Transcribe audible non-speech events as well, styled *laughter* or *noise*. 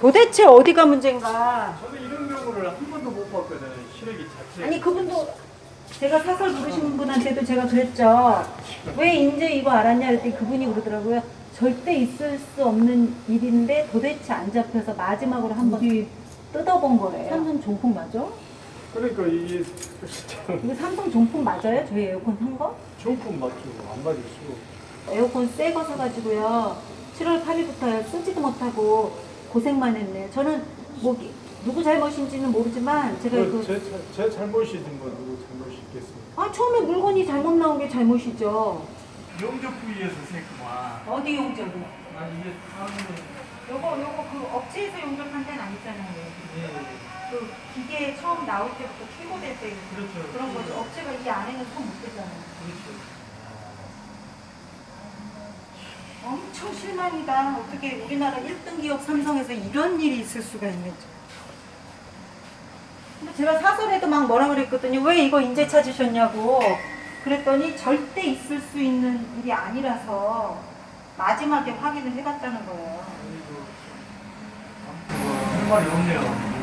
도대체 어디가 문제인가? 저는 이런 경우를 한 번도 못 봤거든요. 시래기 자체. 아니 그분도 제가 사설 부르신 분한테도 제가 그랬죠. 왜 인제 이거 알았냐 그랬더니 그분이 그러더라고요. 절대 있을 수 없는 일인데 도대체 안 잡혀서 마지막으로 한 번 뜯어본 거래요. 삼성 종풍 맞아? 그러니까 이게 진짜 *laughs* 이거 삼성 종풍 맞아요? 저희 에어컨 산 거? 정품 맞죠. 안 맞을 수. 에어컨 새 거 사가지고요. 7월 8일부터 쓰지도 못하고 고생만 했네. 저는 뭐 누구 잘못인지는 모르지만 제가 그 이거 제, 자- 제 잘못이든 뭐 누구 잘못이 있겠습니까? 아 처음에 물건이 잘못 나온 게 잘못이죠. 용접 부위에서 생구만. 어디 용접이? 아 이게 다음에 요거 요거 그 업체에서 용접한 데는 아니잖아요. 그 기계 처음 나올 때부터 출고될 때 그렇죠. 그런 거죠. 업체가 이 안에는 손못 대잖아요. 그렇죠. 엄청 실망이다. 어떻게 우리나라 1등 기업 삼성에서 이런 일이 있을 수가 있는지. 근데 제가 사설에도 막 뭐라 그랬거든요. 왜 이거 인제 찾으셨냐고. 그랬더니 절대 있을 수 있는 일이 아니라서 마지막에 확인을 해봤다는 거예요. 할 말이 없네요.